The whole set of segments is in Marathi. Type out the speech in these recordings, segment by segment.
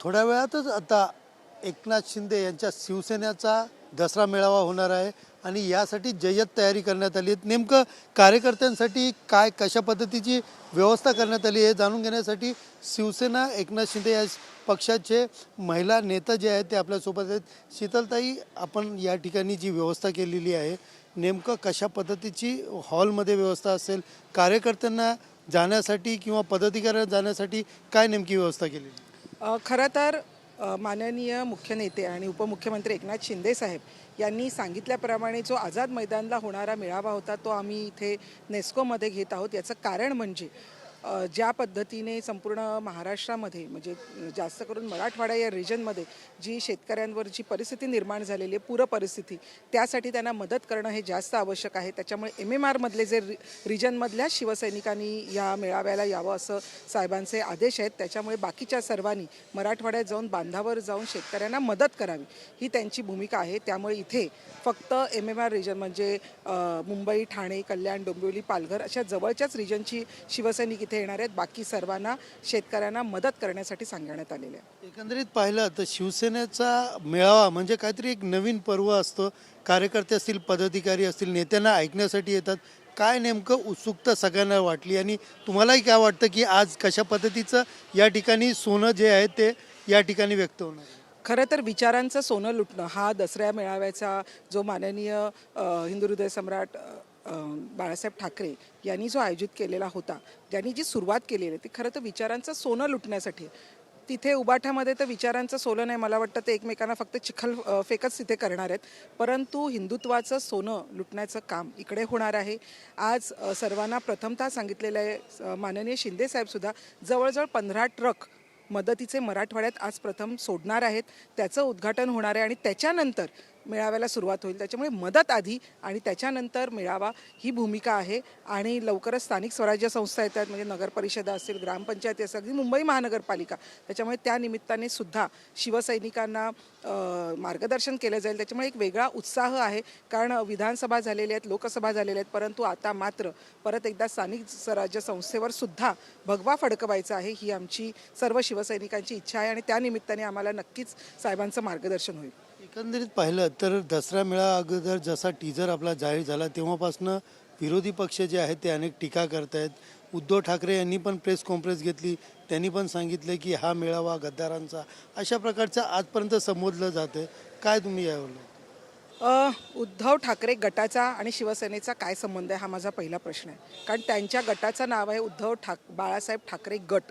थोड्या वेळातच आता एकनाथ शिंदे यांच्या शिवसेनेचा दसरा मेळावा होणार आहे आणि यासाठी जय्यत तयारी करण्यात आली आहे. नेमकं कार्यकर्त्यांसाठी काय कशा पद्धतीची व्यवस्था करण्यात आली आहे हे जाणून घेण्यासाठी शिवसेना एकनाथ शिंदे या पक्षाचे महिला नेता जे आहेत ते आपल्यासोबत आहेत. शीतलताई आपण या ठिकाणी जी व्यवस्था केलेली आहे नेमकं कशा पद्धतीची हॉलमध्ये व्यवस्था असेल कार्यकर्त्यांना जाण्यासाठी किंवा पदाधिकाऱ्यांना जाण्यासाठी काय नेमकी व्यवस्था केलेली खरं तर माननीय मुख्य नेते आणि उपमुख्यमंत्री एकनाथ शिंदे साहेब यांनी सांगितल्याप्रमाणे जो आझाद मैदानला होणारा मेळावा होता तो आम्ही इथे नेस्कोमध्ये घेत आहोत. याचं कारण म्हणजे ज्या पद्धतीने संपूर्ण महाराष्ट्रामध्ये म्हणजे जास्त करून मराठवाडा या रिजनमध्ये जी शेतकऱ्यांवर जी परिस्थिती निर्माण झालेली आहे पूर परिस्थिती त्यासाठी त्यांना मदत करणं हे जास्त आवश्यक आहे. त्याच्यामुळे एम एम आरमधले जे रि रिजनमधल्या शिवसैनिकांनी या मेळाव्याला यावं असं साहेबांचे आदेश आहेत. त्याच्यामुळे बाकीच्या सर्वांनी मराठवाड्यात जाऊन बांधावर जाऊन शेतकऱ्यांना मदत करावी ही त्यांची भूमिका आहे. त्यामुळे इथे फक्त एम एम आर रिजन म्हणजे मुंबई ठाणे कल्याण डोंबिवली पालघर अशा जवळच्याच रिजनची शिवसैनिक इथे येणार आहेत. बाकी सर्वांना शेतकऱ्यांना मदत करण्यासाठी सांगण्यात आलेले आहे एकंदरीत पाहिलं तर शिवसेनेचा मेळावा म्हणजे काहीतरी एक नवीन पर्व असतं. कार्यकर्ते असतील पदाधिकारी असतील नेत्यांना ऐकण्यासाठी येतात. काय नेमकं उत्सुकता सगळ्यांना वाटली आणि तुम्हालाही काय वाटतं की आज कशा पद्धतीचं या ठिकाणी सोनं जे आहे ते या ठिकाणी व्यक्त होणार? खरं तर विचारांचं सोनं लुटणं हा दसऱ्या मेळाव्याचा जो माननीय हिंदू हृदय सम्राट बाळासाहेब ठाकरे यांनी जो आयोजित केलेला होता ज्यांनी जी सुरुवात केलेली आहे ती खरं तर विचारांचं सोनं लुटण्यासाठी. तिथे उबाठ्यामध्ये तर विचारांचं सोनं नाही मला वाटतं ते एकमेकांना फक्त चिखल फेकच तिथे करणार आहेत. परंतु हिंदुत्वाचं सोनं लुटण्याचं काम इकडे होणार आहे. आज सर्वांना प्रथमतः सांगितलेलं आहे माननीय शिंदेसाहेबसुद्धा जवळजवळ पंधरा ट्रक मदतीचे मराठवाड्यात आज प्रथम सोडणार आहेत. त्याचं उद्घाटन होणार आहे आणि त्याच्यानंतर मेळाव्याला सुरुवात होईल. त्याच्यामुळे मदत आधी आणि त्याच्यानंतर मेळावा ही भूमिका आहे. आणि लवकरच स्थानिक स्वराज्य संस्था येतात म्हणजे नगरपरिषदा असतील ग्रामपंचायती असतील अगदी मुंबई महानगरपालिका. त्याच्यामुळे त्या निमित्ताने सुद्धा शिवसैनिकांना मार्गदर्शन केलं जाईल. त्याच्यामुळे एक वेगळा उत्साह आहे. कारण विधानसभा झालेल्या आहेत लोकसभा झालेल्या आहेत परंतु आता मात्र परत एकदा स्थानिक स्वराज्य संस्थेवर सुद्धा भगवा फडकवायचा आहे ही आमची सर्व शिवसैनिकांची इच्छा आहे. आणि त्यानिमित्ताने आम्हाला नक्कीच साहेबांचं मार्गदर्शन होईल. एकंदरीत पाहिलं तर दसरा मेळा अगोदर जसा टीजर आपला जाहीर झाला तेव्हापासनं विरोधी पक्ष जे आहेत ते अनेक टीका करत आहेत उद्धव ठाकरे यांनी पण प्रेस कॉन्फरन्स घेतली. त्यांनी पण सांगितलं की हा मेळावा गद्दारांचा. अशा प्रकारचं आजपर्यंत संबोधलं जातं काय तुम्ही यावर? उद्धव ठाकरे गटाचा आणि शिवसेनेचा काय संबंध आहे हा माझा पहिला प्रश्न आहे. कारण त्यांच्या गटाचं नाव आहे उद्धव ठाक बाळासाहेब ठाकरे गट.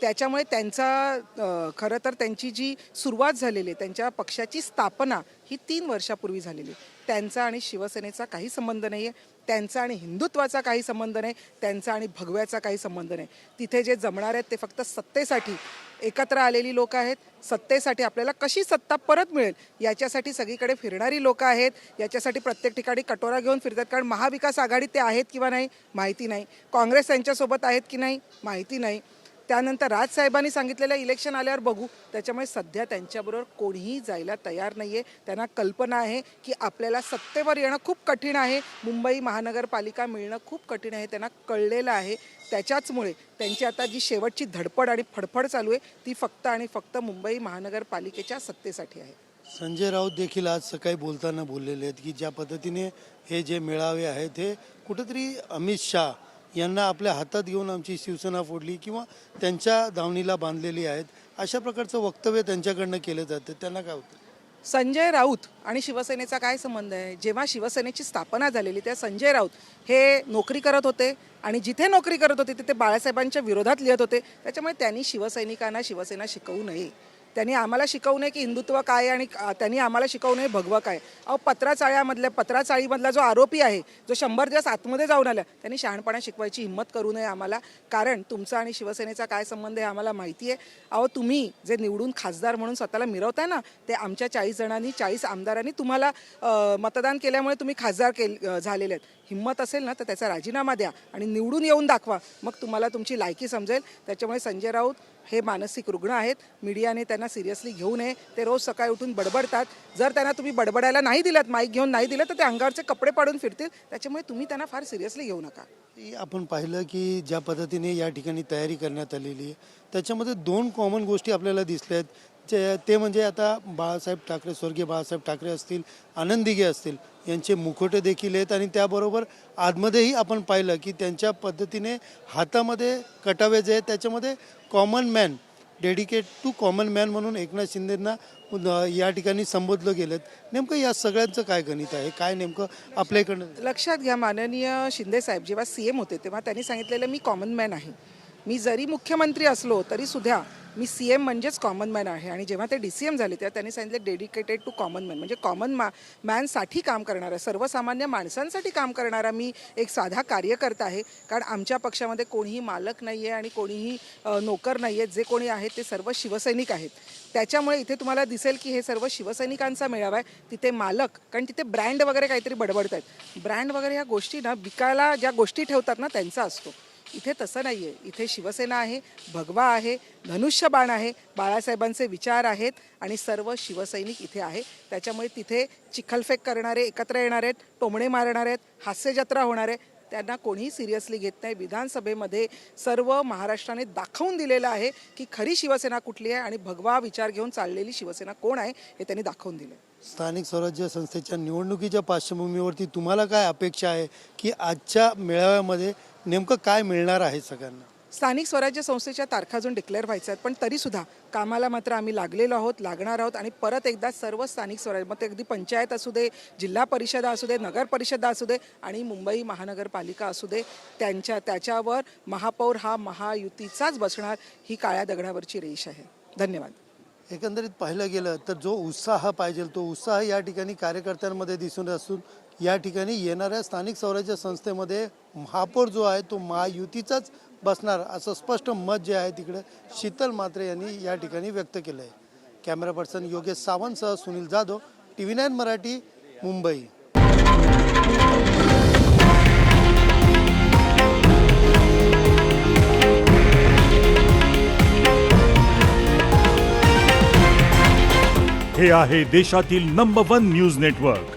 त्याच्यामुळे त्यांचा खरं तर त्यांची जी सुरुवात झालेली आहे त्यांच्या पक्षाची स्थापना ही तीन वर्षापूर्वी झालेली आहे. त्यांचा आणि शिवसेनेचा काही संबंध नाही आहे त्यांचा आणि हिंदुत्वाचा काही संबंध नाही त्यांचा आणि भगव्याचा काही संबंध नाही. तिथे जे जमणार आहेत ते फक्त सत्तेसाठी एकत्र आलेली लोक आहेत सत्तेसाठी आपल्याला कशी सत्ता परत मिळेल याच्यासाठी सगळीकडे फिरणारी लोक आहेत याच्यासाठी प्रत्येक ठिकाणी कटोरा घेऊन फिरतात कारण महाविकास आघाडी ते आहेत किंवा नाही माहिती नाही. काँग्रेस त्यांच्यासोबत आहेत की नाही माहिती नाही. त्यानंतर राजसाहेबांनी सांगितलेलं इलेक्शन आल्यावर बघू. त्याच्यामुळे सध्या त्यांच्याबरोबर कोणीही जायला तयार नाही आहे त्यांना कल्पना आहे की आपल्याला सत्तेवर येणं खूप कठीण आहे. मुंबई महानगरपालिका मिळणं खूप कठीण आहे. त्यांना कळलेलं आहे. त्याच्याचमुळे त्यांची आता जी शेवटची धडपड आणि फडफड चालू आहे ती फक्त आणि फक्त मुंबई महानगरपालिकेच्या सत्तेसाठी आहे. संजय राऊत देखील आज सकाळी बोलताना बोललेले आहेत की ज्या पद्धतीने हे जे मेळावे आहेत हे कुठेतरी अमित शाह यांना आपल्या हातात घेऊन आमची शिवसेना फोडली किंवा त्यांच्या धावणीला बांधलेली आहेत अशा प्रकारचं वक्तव्य त्यांच्याकडनं केलं जातं. त्यांना काय होतं? संजय राऊत आणि शिवसेनेचा काय संबंध आहे? जेव्हा शिवसेनेची स्थापना झालेली त्या संजय राऊत हे नोकरी करत होते आणि जिथे नोकरी करत होते तिथे बाळासाहेबांच्या विरोधात लिहित होते. त्याच्यामुळे त्यांनी शिवसैनिकांना शिवसेना शिकवू नये. त्यांनी आम्हाला शिकवू नये की हिंदुत्व काय आहे आणि त्यांनी आम्हाला शिकवू नये भगवं काय. अहो पत्राचाळ्यामधल्या पत्राचाळीमधला जो आरोपी आहे जो शंभर दिवस आतमध्ये जाऊन आला त्यांनी शहाणपणा शिकवायची हिंमत करू नये आम्हाला. कारण तुमचा आणि शिवसेनेचा काय संबंध आहे आम्हाला माहिती आहे अहो तुम्ही जे निवडून खासदार म्हणून स्वतःला मिरवताय ना ते आमच्या चाळीस जणांनी चाळीस आमदारांनी तुम्हाला मतदान केल्यामुळे तुम्ही खासदार केल झालेले आहेत. हिंमत असेल ना तर त्याचा राजीनामा द्या आणि निवडून येऊन दाखवा. मग तुम्हाला तुमची लायकी समजेल. त्याच्यामुळे संजय राऊत हे मानसिक रुग्ण आहेत. मीडियाने त्यांना सिरियसली घेऊ नये. ते रोज सकाळी उठून बडबडतात. जर त्यांना तुम्ही बडबडायला नाही दिलात माईक घेऊन नाही दिलं तर ते अंगावरचे कपडे पाडून फिरतील. त्याच्यामुळे तुम्ही त्यांना फार सिरियसली घेऊ नका. की आपण पाहिलं की ज्या पद्धतीने या ठिकाणी तयारी करण्यात आलेली आहे. त्याच्यामध्ये दोन कॉमन गोष्टी आपल्याला दिसल्या आहेत. ते म्हणजे आता बाळासाहेब ठाकरे स्वर्गीय बाळासाहेब ठाकरे असतील आनंदिगे असतील. यांचे मुखोटे देखील आहेत आणि त्याबरोबर आतमध्येही आपण पाहिलं की त्यांच्या पद्धतीने हातामध्ये कटावे जे आहेत त्याच्यामध्ये common man dedicate to common man म्हणून एकनाथ शिंदेंना या ठिकाणी संबोधलं गेलं. नेमकं या सगळ्यांचं काय गणित आहे? काय नेमकं आपल्याकडनं लक्षात घ्या माननीय शिंदे साहेब जेव्हा सी एम होते तेव्हा त्यांनी सांगितलेलं मी कॉमन मॅन आहे. मी जरी मुख्यमंत्री असलो तरी सुद्धा मी सी एम म्हणजेच कॉमन मॅन आहे. आणि जेव्हा ते डी सी एम झाले तेव्हा त्यांनी सांगितले डेडिकेटेड टू कॉमन मॅन म्हणजे कॉमन मा मॅनसाठी काम करणारा सर्वसामान्य माणसांसाठी काम करणारा मी एक साधा कार्यकर्ता आहे. कारण आमच्या पक्षामध्ये कोणीही मालक नाही आहे आणि कोणीही नोकर नाही आहेत जे कोणी आहेत ते सर्व शिवसैनिक आहेत. त्याच्यामुळे इथे तुम्हाला दिसेल की हे सर्व शिवसैनिकांचा मेळावा आहे. तिथे मालक कारण तिथे ब्रँड वगैरे काहीतरी बडबडत आहेत ब्रँड वगैरे ह्या गोष्टी ना विकायला ज्या गोष्टी ठेवतात ना त्यांचा असतो. इथे तसं नाही आहे इथे शिवसेना आहे भगवा आहे धनुष्यबाण आहे बाळासाहेबांचे विचार आहेत आणि सर्व शिवसैनिक इथे आहे. त्याच्यामुळे तिथे चिखलफेक करणारे एकत्र येणार आहेत टोमणे मारणार आहेत हास्यजत्रा होणार आहे. त्यांना कोणीही सिरियसली घेत नाही. विधानसभेमध्ये सर्व महाराष्ट्राने दाखवून दिलेलं आहे की खरी शिवसेना कुठली आहे आणि भगवा विचार घेऊन चाललेली शिवसेना कोण आहे हे त्यांनी दाखवून दिलं स्थानिक स्वराज्य संस्थेच्या निवडणुकीच्या पार्श्वभूमीवरती तुम्हाला काय अपेक्षा आहे की आजच्या मेळाव्यामध्ये नेमकं काय मिळणार आहे सगळ्यांना? स्थानिक स्वराज्य संस्थेच्या तारखा अजून डिक्लेअर व्हायच्या आहेत पण तरीसुद्धा कामाला मात्र आम्ही लागलेलो आहोत लागणार आहोत आणि परत एकदा सर्व स्थानिक स्वराज्य मग ते अगदी पंचायत असू दे जिल्हा परिषदा असू दे नगर परिषदा असू दे आणि मुंबई महानगरपालिका असू दे त्यांच्या त्याच्यावर महापौर हा महायुतीचाच बसणार ही काळ्या दगडावरची रेष आहे. धन्यवाद. एकंदरीत पाहिलं गेलं तर जो उत्साह पाहिजे तो उत्साह या ठिकाणी कार्यकर्त्यांमध्ये दिसून असून या ठिकाणी येणाऱ्या स्थानिक स्वराज्य संस्थेमध्ये महापौर जो आहे तो महायुतीचाच बसणार असं स्पष्ट मत जे आहे तिकडे शीतल मात्रे यांनी या ठिकाणी व्यक्त केलं आहे. Camera person Yogesh सावंतसह Sunil Jadhav T V nine Marathi Mumbai. हे आहे देशातील नंबर वन न्यूज नेटवर्क